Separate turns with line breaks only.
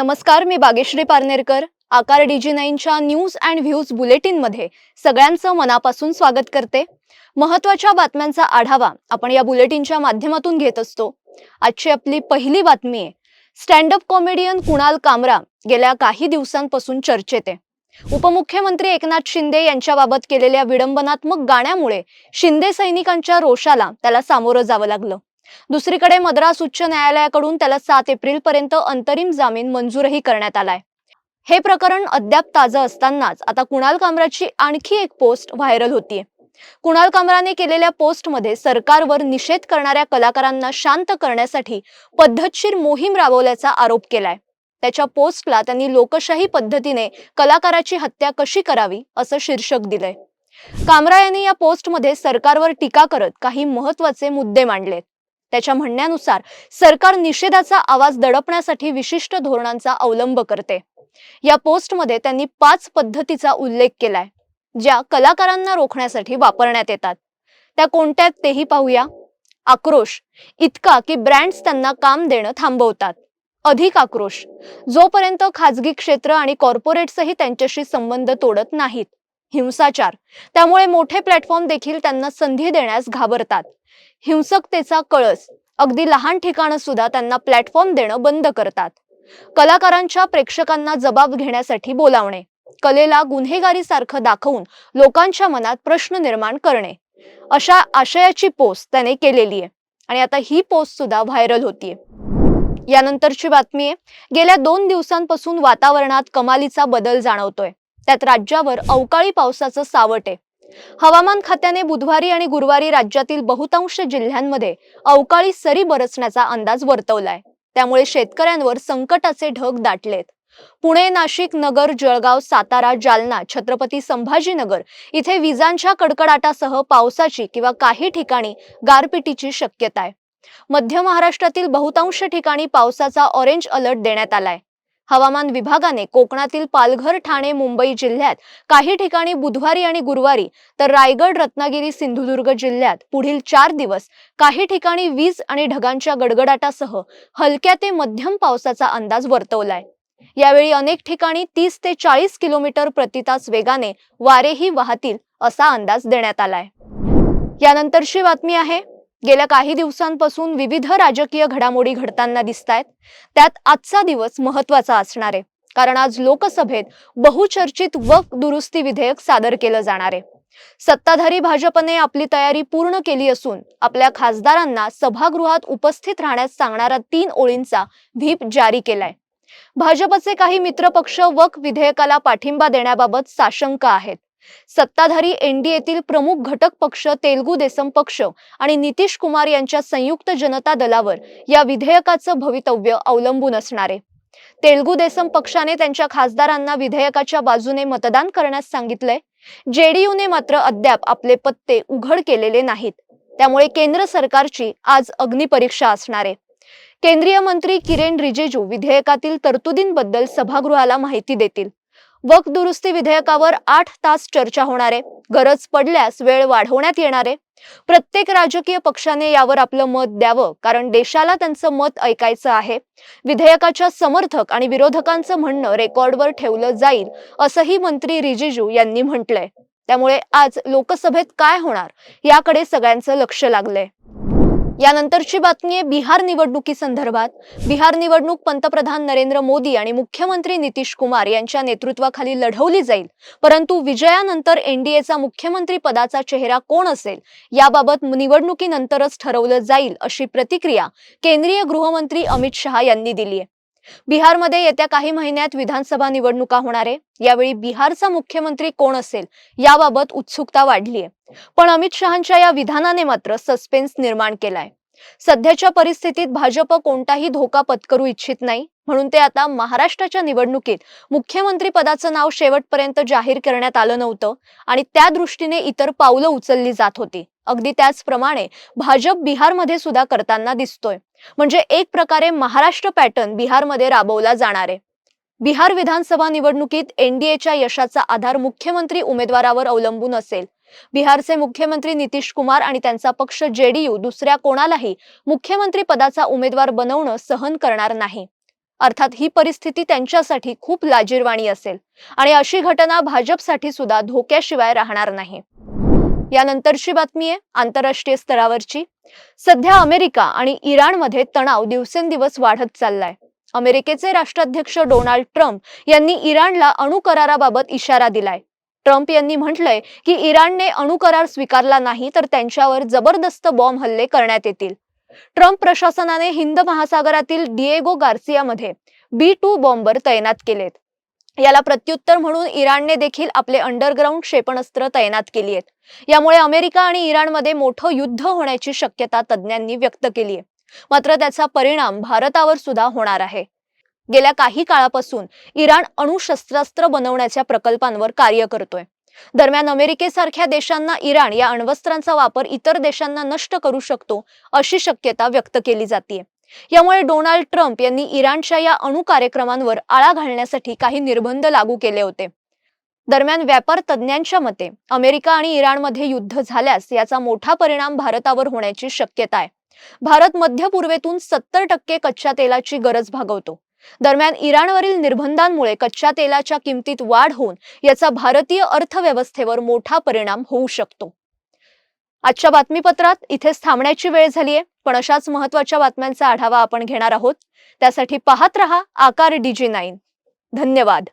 नमस्कार मी बागेश्री पारनेरकर. आकार डीजी नाईनच्या न्यूज अँड व्ह्यूज बुलेटिनमध्ये सगळ्यांचं मनापासून स्वागत करते. महत्त्वाच्या बातम्यांचा आढावा आपण या बुलेटिनच्या माध्यमातून घेत असतो. आजची आपली पहिली बातमी आहे. स्टँडअप कॉमेडियन कुणाल कामरा गेल्या काही दिवसांपासून चर्चेत आहे. उपमुख्यमंत्री एकनाथ शिंदे यांच्याबाबत केलेल्या विडंबनात्मक गाण्यामुळे शिंदे सैनिकांच्या रोषाला त्याला सामोरं जावं लागलं. दुसरीकडे मद्रास उच्च न्यायालयाकडून त्याला सात एप्रिल पर्यंत अंतरिम जामीन मंजूरही करण्यात आलाय. हे प्रकरण अद्याप ताजं असतानाच आता कुणाल कामराची आणखी एक पोस्ट व्हायरल होतीये. कुणाल कामराने केलेल्या पोस्टमध्ये सरकारवर निषेध करणाऱ्या कलाकारांना शांत करण्यासाठी पद्धतशीर मोहीम राबवल्याचा आरोप केलाय. त्याच्या पोस्टला त्यांनी लोकशाही पद्धतीने कलाकाराची हत्या कशी करावी असं शीर्षक दिलंय. कामरा यांनी या पोस्टमध्ये सरकारवर टीका करत काही महत्त्वाचे मुद्दे मांडलेत. त्याच्या म्हणण्यानुसार सरकार निषेधाचा आवाज दडपण्यासाठी विशिष्ट धोरणांचा अवलंब करते. या पोस्टमध्ये त्यांनी पाच पद्धतीचा उल्लेख केलाय ज्या कलाकारांना रोखण्यासाठी वापरण्यात येतात. त्या कोणत्या तेही पाहूया. आक्रोश इतका की ब्रँड्स त्यांना काम देणं थांबवतात. अधिक आक्रोश जोपर्यंत खाजगी क्षेत्र आणि कॉर्पोरेट्सही त्यांच्याशी संबंध तोडत नाहीत. हिंसाचार त्यामुळे मोठे प्लॅटफॉर्म देखील त्यांना संधी देण्यास घाबरतात. हिंसकतेचा कळस. अगदी लहान ठिकाणं सुद्धा त्यांना प्लॅटफॉर्म देणं बंद करतात. कलाकारांच्या प्रेक्षकांना जबाब घेण्यासाठी बोलावणे. कलेला गुन्हेगारी सारखं दाखवून लोकांच्या मनात प्रश्न निर्माण करणे. अशा आशयाची पोस्ट त्याने केलेली आहे. आणि आता ही पोस्ट सुद्धा व्हायरल होतीये. यानंतरची बातमी आहे. गेल्या दोन दिवसांपासून वातावरणात कमालीचा बदल जाणवतोय. त्यात राज्यावर अवकाळी पावसाचं सावट आहे. हवामान खात्याने बुधवारी आणि गुरुवारी राज्यातील बहुतांश जिल्ह्यांमध्ये अवकाळी सरी बरसण्याचा अंदाज वर्तवलाय. त्यामुळे शेतकऱ्यांवर संकटाचे ढग दाटलेत. पुणे नाशिक नगर जळगाव सातारा जालना छत्रपती संभाजीनगर इथे विजांच्या कडकडाटासह पावसाची किंवा काही ठिकाणी गारपिटीची शक्यता आहे मध्य महाराष्ट्रातील बहुतांश ठिकाणी पावसाचा ऑरेंज अलर्ट देण्यात आलाय. हवामान विभागाने कोकणातील पालघर ठाणे मुंबई जिल्ह्यात काही ठिकाणी बुधवारी आणि गुरुवारी तर रायगड रत्नागिरी सिंधुदुर्ग जिल्ह्यात पुढील चार दिवस काही ठिकाणी वीज आणि ढगांच्या गडगडाटासह हलक्या ते मध्यम पावसाचा अंदाज वर्तवलाय. यावेळी अनेक ठिकाणी तीस ते चाळीस किलोमीटर प्रति तास वेगाने वारेही वाहतील असा अंदाज देण्यात आलाय. यानंतरची बातमी आहे. गेल्या काही दिवसांपासून विविध राजकीय घडामोडी घडताना दिसत आहेत त्यात आजचा दिवस महत्त्वाचा असणार आहे. कारण आज लोकसभेत बहुचर्चित वक दुरुस्ती विधेयक सादर केलं जाणार आहे. सत्ताधारी भाजपने आपली तयारी पूर्ण केली असून आपल्या खासदारांना सभागृहात उपस्थित राहण्यास सांगणारा तीन ओळींचा व्हीप जारी केलाय. भाजपचे काही मित्रपक्ष वक विधेयकाला पाठिंबा देण्याबाबत साशंक आहेत. सत्ताधारी एनडीएतील प्रमुख घटक पक्ष तेलगू देसम पक्ष आणि नितीश कुमार यांच्या संयुक्त जनता दलावर या विधेयकाचं भवितव्य अवलंबून असणार. आहे तेलगू देसम पक्षाने त्यांच्या खासदारांना विधेयकाच्या बाजूने मतदान करण्यास सांगितलंय. जेडीयूने मात्र अद्याप आपले पत्ते उघड केलेले नाहीत. त्यामुळे केंद्र सरकारची आज अग्निपरीक्षा असणार. आहे केंद्रीय मंत्री किरेन रिजिजू विधेयकातील तरतुदींबद्दल सभागृहाला माहिती देतील. वक दुरुस्ती विधेयकावर आठ तास चर्चा होणार आहे. गरज पडल्यास वेळ वाढवण्यात येणार आहे. प्रत्येक राजकीय पक्षाने यावर आपलं मत द्यावं कारण देशाला त्यांचं मत ऐकायचं आहे. विधेयकाच्या समर्थक आणि विरोधकांचं म्हणणं रेकॉर्डवर ठेवलं जाईल असंही मंत्री रिजिजू यांनी म्हटलंय. त्यामुळे आज लोकसभेत काय होणार याकडे सगळ्यांचं लक्ष लागलंय. यानंतरची बातमी आहे बिहार निवडणुकी संदर्भात. बिहार निवडणूक पंतप्रधान नरेंद्र मोदी आणि मुख्यमंत्री नितीश कुमार यांच्या नेतृत्वाखाली लढवली जाईल. परंतु विजयानंतर एनडीएचा मुख्यमंत्री पदाचा चेहरा कोण असेल? याबाबत निवडणुकीनंतरच ठरवलं जाईल अशी प्रतिक्रिया केंद्रीय गृहमंत्री अमित शहा यांनी दिली आहे. बिहारमध्ये येत्या काही महिन्यात विधानसभा निवडणुका होणार आहे. यावेळी बिहारचा मुख्यमंत्री कोण असेल? याबाबत उत्सुकता वाढली आहे. पण अमित शहांच्या या विधानाने मात्र सस्पेन्स निर्माण केलाय. सध्याच्या परिस्थितीत भाजप कोणताही धोका पत्करू इच्छित नाही. म्हणून ते आता महाराष्ट्राच्या निवडणुकीत मुख्यमंत्री पदाचं नाव शेवटपर्यंत जाहीर करण्यात आलं नव्हतं आणि त्या दृष्टीने इतर पावलं उचलली जात होती. अगदी त्याचप्रमाणे भाजप बिहारमध्ये सुद्धा करताना दिसतोय. म्हणजे एक प्रकारे महाराष्ट्र पॅटर्न बिहारमध्ये राबवला जाणार. आहे बिहार विधानसभा निवडणुकीत एनडीएच्या यशाचा आधार मुख्यमंत्री उमेदवारावर अवलंबून असेल. बिहारचे मुख्यमंत्री नितीश कुमार आणि त्यांचा पक्ष जेडीयू दुसऱ्या कोणालाही मुख्यमंत्री पदाचा उमेदवार बनवणं सहन करणार नाही. अर्थात ही परिस्थिती त्यांच्यासाठी खूप लाजीरवाणी असेल आणि अशी घटना भाजपसाठी सुद्धा धोक्याशिवाय राहणार नाही. यानंतरची बातमी आहे आंतरराष्ट्रीय स्तरावरची. सध्या अमेरिका आणि इराणमध्ये तणाव दिवसेंदिवस वाढत चाललाय. अमेरिकेचे राष्ट्राध्यक्ष डोनाल्ड ट्रम्प यांनी इराणला अणु कराराबाबत इशारा दिलाय. ट्रम्प यांनी म्हटलंय की इराणने अणु करार स्वीकारला नाही तर त्यांच्यावर जबरदस्त बॉम्ब हल्ले करण्यात येतील. ट्रम्प प्रशासनाने हिंद महासागरातील डिएगो गार्सियामध्ये बी टू बॉम्बर तैनात केलेत. याला प्रत्युत्तर म्हणून इराणने देखील आपले अंडरग्राऊंड क्षेपणास्त्र तैनात केली आहेत. यामुळे अमेरिका आणि इराणमध्ये मोठं युद्ध होण्याची शक्यता तज्ज्ञांनी व्यक्त केली आहे मात्र त्याचा परिणाम भारतावर सुद्धा होणार आहे. गेल्या काही काळापासून इराण अणुशस्त्रास्त्र बनवण्याच्या प्रकल्पांवर कार्य करतोय. दरम्यान अमेरिकेसारख्या देशांना इराण या अण्वस्त्रांचा वापर इतर देशांना नष्ट करू शकतो अशी शक्यता व्यक्त केली जाते यामुळे डोनाल्ड ट्रम्प यांनी इराणच्या या अणु कार्यक्रमांवर आळा घालण्यासाठी काही निर्बंध लागू केले होते. दरम्यान व्यापार तज्ज्ञांच्या मते अमेरिका आणि इराणमध्ये युद्ध झाल्यास याचा मोठा परिणाम भारतावर होण्याची शक्यता आहे. भारत मध्य पूर्वेतून सत्तर टक्के कच्च्या तेलाची गरज भागवतो. दरम्यान इराणवरील निर्बंधांमुळे कच्च्या तेलाच्या किमतीत वाढ होऊन याचा भारतीय अर्थव्यवस्थेवर मोठा परिणाम होऊ शकतो. आजच्या बातमीपत्रात इथेच थांबण्याची वेळ झालीय. पण अशाच महत्त्वाच्या बातम्यांचा आढावा आपण घेणार आहोत. त्यासाठी पाहत रहा आकार डीजी नाईन. धन्यवाद.